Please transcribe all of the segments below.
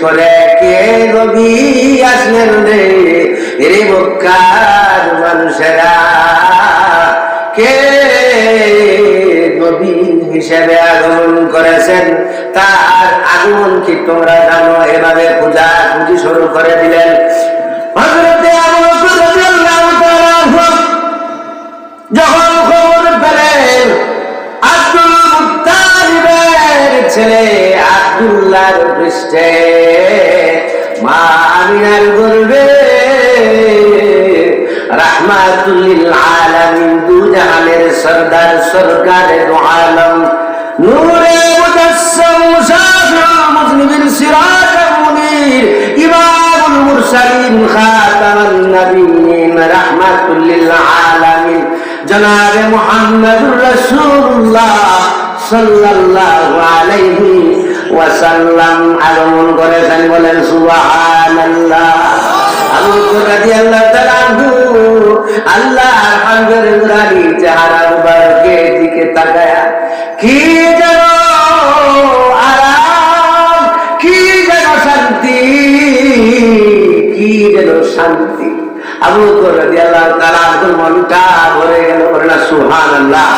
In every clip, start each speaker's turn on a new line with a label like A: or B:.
A: করে কে নবী আসলেন রে? রে মক্কার মানুষেরা, কে নবী হিসেবে আগমন করেছেন? তার আগমন কি তোমরা জানো? এভাবে পূজা খুঁজি শুরু করে দিলেন। হযরতে আব্দুল্লাহর পৃষ্ঠে মা আমিনার গর্বে রাহমাতুল্লিল আলামিন দু জাহানের সরদার, সরকার আলম, নূরে মুজাসসাম মুসাফির মুজনিবিন সিরাজ মুনির, ইমামুল মুরসালিন খাতামান নবিয়্যিন রাহমাতুল্লিল আলামিন। জনাব মুহাম্মদুর রাসূলুল্লাহ সাল্লাল্লাহু আলাইহি ওয়াসাল্লাম আগমন করেছেন বলেন, সুবহানাল্লাহ। আবু বকর রাদিয়াল্লাহু তাআলা আনহু আল্লাহর হাবিবের নুরানি চেহারা মুবারকের দিকে তাকায়া, কি যেন আরাম, কি যেন শান্তি, কি যেন শান্তি। আবু বকর রাদিয়াল্লাহু তাআলা মনটা ভরে গেল, বলে না, সুবহানাল্লাহ।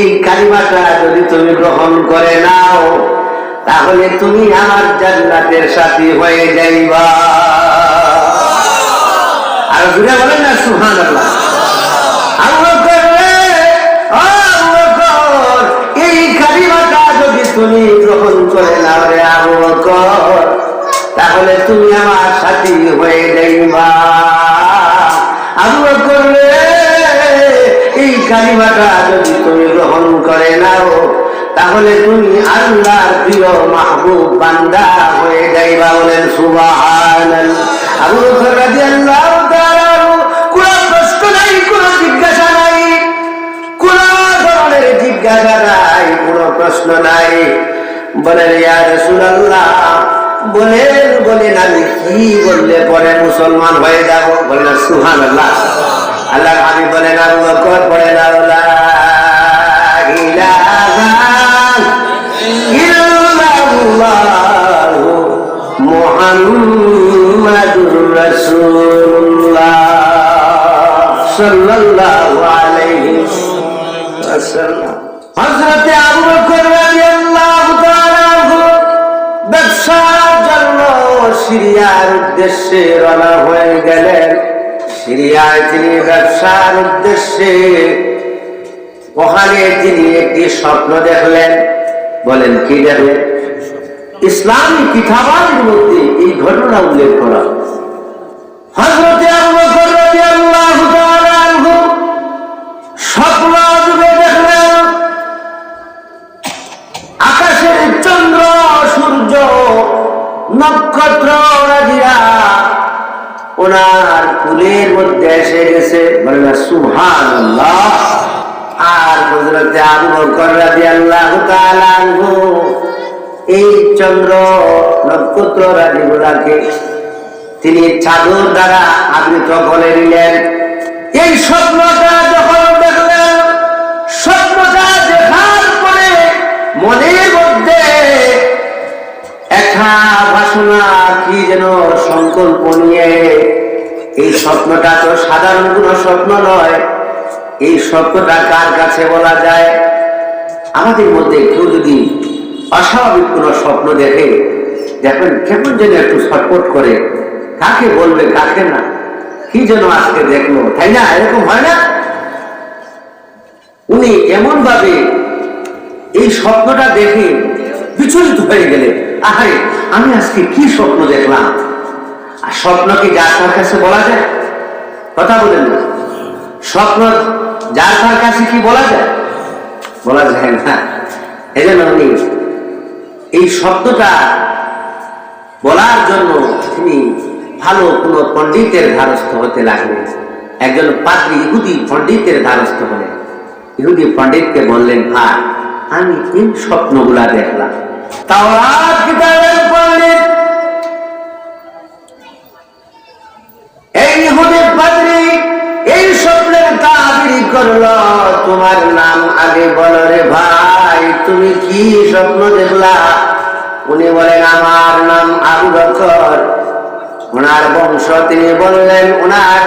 A: এই কালিমাটা যদি তুমি গ্রহণ করে নাও, তাহলে তুমি আমার জান্নাতের সাথী হয়ে যাইবা। আর ঘুরে বলেন না যদি তুমি গ্রহণ করে নাও রে আবু তাহলে তুমি আমার সাথী হয়ে যাইবা। আবু এই কালিমাটা যদি তুমি গ্রহণ করে নাও, তাহলে তুমি আল্লাহর প্রিয় মাহবুব বান্দা হয়ে যাইবা বলেন সুবহানাল্লাহ। আবু বকর রাদিয়াল্লাহু তাআলা কোনো প্রশ্ন নাই, কোনো জিজ্ঞাসা নাই, কোন ধরনের জিজ্ঞাসা নাই, কোন প্রশ্ন নাই। বলেন, ইয়া রাসূলুল্লাহ, বলেন বলেন, আমি কি বললে পরে মুসলমান হয়ে যাব? বলেন, সুবহানাল্লাহ। আল্লাহ আমি বলেন, আবু বকর বলেন আল্লাহ মুহাম্মাদুর রাসূলুল্লাহ সাল্লাল্লাহু আলাইহি ওয়াসাল্লাম। হযরত আবু বকর রাদিয়াল্লাহু তাআলা ব্যবসার জন্য সিরিয়ার উদ্দেশ্যে রওনা হয়ে গেলেন। সিরিয়ায় তিনি ব্যবসার উদ্দেশ্যে ওখানে তিনি একটি স্বপ্ন দেখলেন। বলেন, কি দেখলেন? ইসলামী কিতাবাদের মধ্যে এই ঘটনা উল্লেখ করা। সূর্য, নক্ষত্র, রাজিরা ওনার কুলের মধ্যে এসে গেছে। বলে, সুবহানাল্লাহ। আর হযরতে আবু বকর এই চন্দ্র নক্ষত্র রাজিগুলাকে তিনি চাদর দ্বারা আবৃত করে নিলেন। এই স্বপ্নটা যখন দেখলেন, স্বপ্নটা দেখার পরে মনের বাসনা কি যেন সংকল্প নিয়ে এই স্বপ্নটা তো সাধারণ কোনো স্বপ্ন নয়। এই স্বপ্নটা কার কাছে বলা যায়? আমাদের মধ্যে কেউ যদি অস্বাভাবিক কোনো স্বপ্ন দেখে, দেখবেন কেমন যেন একটু ছটপট করে। কাকে বলবে, কাকে না? কি যেন আজকে দেখল, তাই না? এরকম হয় না? উনি এমন ভাবে এই স্বপ্নটা দেখে বিচলিত হয়ে গেলে আহারে, আমি আজকে কি স্বপ্ন দেখলাম? আর স্বপ্ন কি যার তার কাছে বলা যায়? কথা বলেন না। স্বপ্ন যার তার কাছে কি বলা যায়? বলা যায় না। এই জন্য উনি এই শব্দটা বলার জন্য তিনি ভালো কোনো পণ্ডিতের ধারস্থ হতে লাগলেন। একজন পাত্রী ইহুদি পণ্ডিতের ধারস্থ হলেন। ইহুদি পণ্ডিতকে বললেন, ভাই, আমি এই স্বপ্নগুলা দেখলাম। তোমার নাম আগে বল রে ভাই, তুমি কি স্বপ্ন দেখলা? উনি বলেন, আমার নাম আবু বকর। ওনার বংশ তিনি বললেন ওনার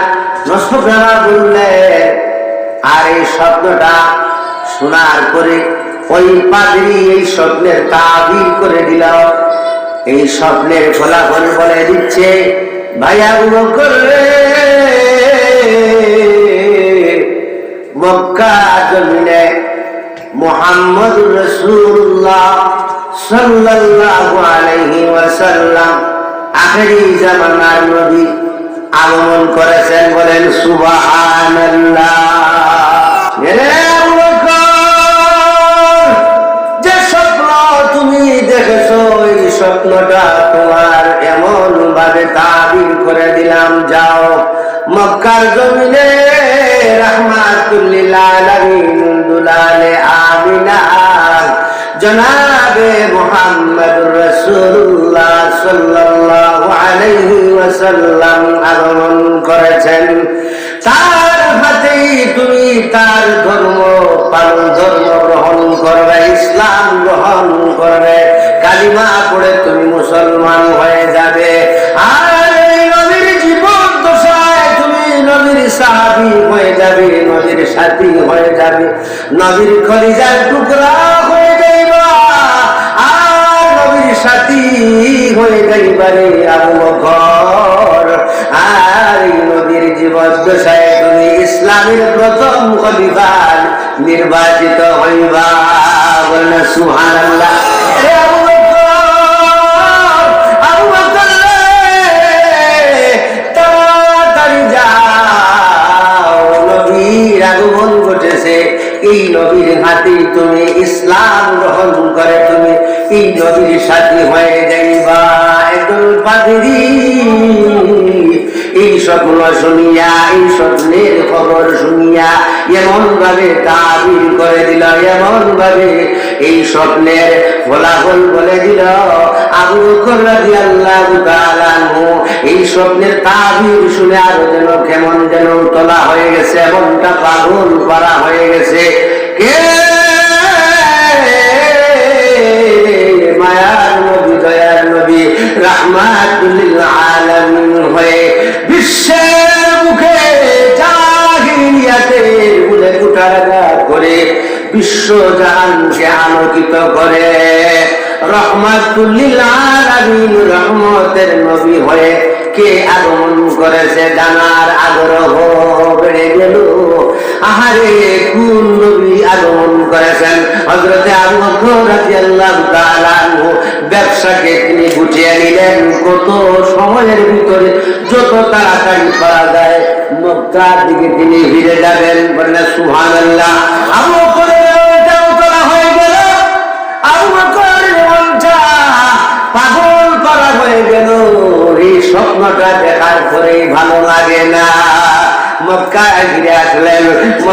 A: নসফারা বললেন আর এই শব্দটা শোনার পরে ওই পাদ্রি এই স্বপ্নের তাবির করে দিল। এই স্বপ্নের ফলাফল বলে দিচ্ছে ভাইয়া বকর রে, মক্কা জমিনে মোহাম্মদ রসুল্লাহ সাল্লাল্লাহু আলাইহি ওয়াসাল্লাম আখেরি জামানার নবী আগমন করেছেন বলেন, সুবহানাল্লাহ। তুমি দেখেছ এই স্বপ্নটা তোমার এমন ভাবে তাবির করে দিলাম, যাও। মক্কার জমিনে রহমাতুল্লিল দুলালে আমিনা। জনাবে মুহাম্মদুর রাসূলুল্লাহ সাল্লাল্লাহু আলাইহি ওয়াসাল্লাম আগমন করেছেন। তার হাতেই তুমি তার ধর্ম, পালন ধর্ম করবে ইসলাম গ্রহণ করবে। কালিমা পড়ে তুমি মুসলমান হয়ে যাবে। আর নবীর জীবন দশায় তুমি নবীর সাহাবি হয়ে যাবে, নবীর সাথী হয়ে যাবে। নবীর খলিজার টুকরা হয়ে যাইবা, আর নবীর সাথী হয়ে যাইবারে আবু বকর। আর জীবন দশায় ইসলামের প্রথম খলিফা নির্বাচিত হইবা। বলেন সুবহানাল্লাহ। শুনিয়া, এই স্বপ্নের খবর শুনিয়া এমন ভাবে তাবির করে দিল এমন ভাবে এই স্বপ্নের ফলাফল বলে দিল। আবু এই স্বপ্নের তাবির শুনে আরও যেন কেমন যেন তোলা হয়ে গেছে, এমনটা পাগল করা হয়ে গেছে। কে রহমতের নবী হয়ে কে আগমন করেছে জানার আগ্রহ বেড়ে গেল। আহারে, কোন নবী আগমন করেছেন? আনহু ব্যবসাকে তিনি গুটিয়ে নিলেন। কত সময়ের ভিতরে যত তাড়াতাড়ি পারা যায়, মক্কার দিকে তিনি ফিরে যাবেন। বললেন, সুবহানাল্লাহ। আবু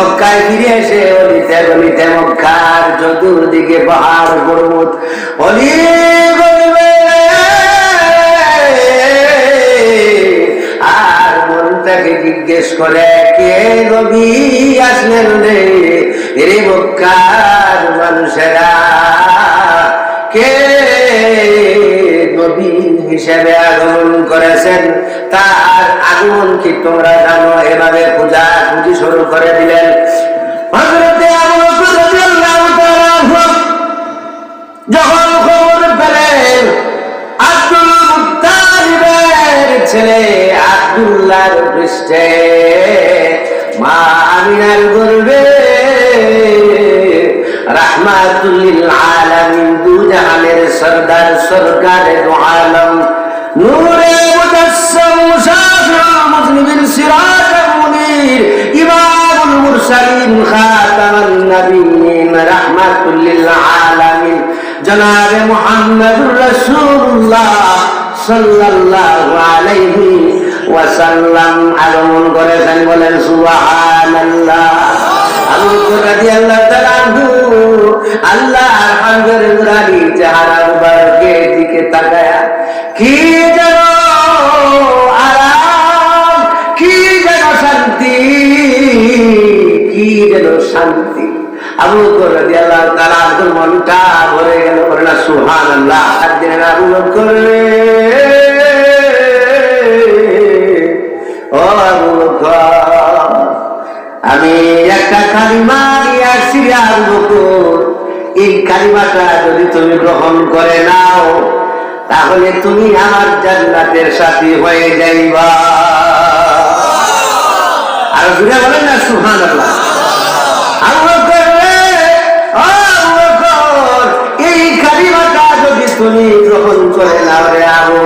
A: মক্কায় ফিরে এসে অলিতে গলিতে মক্কার চতুর্দিকে পাহাড় পর্বত। অলি আর মনটাকে জিজ্ঞেস করে, কে নবী আসলেন রে? রে মক্কার মানুষেরা, কে হিসেবে আগমন করেছেন, তার আগমন কি তোমরা জানো? এভাবে পূজা পুজি শুরু করে দিলেন। যখন খবর পেলেন, আব্দুল মুত্তালিবের ছেলে আব্দুল্লাহর পৃষ্ঠে মা আমিনার গর্বে রাহমাতুল্লিল আলামিন দু জাহানের সরদার সরকার দু আলম নূরে মুজাসসাম মুসাফির মুসলিমিন সিরাজ মুনির ইমামুল মুরসালিন খাতামান নবিয়্যিন রাহমাতুল্লিল আলামিন। জনাবে মুহাম্মদুর রাসূলুল্লাহ সাল্লাল্লাহু আলাইহি ওয়াসাল্লাম। আগমন করেছেন বলেন, সুবহানাল্লাহ। আবু বকর রাদিয়াল্লাহু তাআলা আনহু, আল্লাহর মনটা ভরে গেল আমি একটা কালিমা নিয়ে আসছি আবু। এই কালিমাটা যদি তুমি গ্রহণ করে নাও, তাহলে তুমি আমার জান্নাতের সাথী হয়ে যাইবা। আর জুড়ে বলেন না সুহান তুমি গ্রহণ করে নাও রে আবু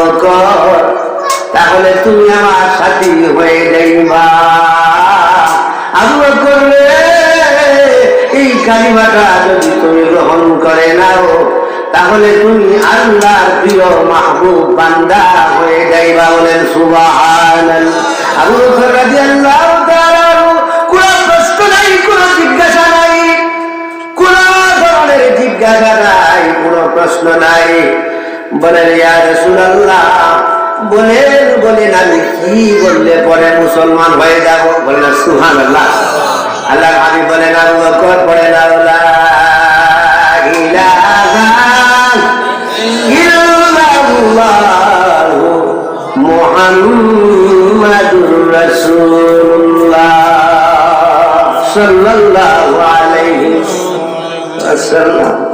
A: তাহলে তুমি আমার সাথী হয়ে যাইবা। আবু বকর এই কালিমাটা যদি তুমি গ্রহণ করে নাও, তাহলে তুমি আল্লাহর প্রিয় মাহবুব বান্দা হয়ে যাইবা বলেন সুবাহান আবু বকর রাদিয়াল্লাহু প্রশ্ন নাই। বলেন, ইয়া রাসূলুল্লাহ। বলেন বলেন, আমি কি বললে পরে মুসলমান হয়ে যাব? বলেন, সুবহানাল্লাহ। আল্লাহ আমি বলেন, আবু বকর বলেন, আল্লাহ মুহাম্মাদুর রাসূলুল্লাহ সাল্লাল্লাহু আলাইহি ওয়াসাল্লাম।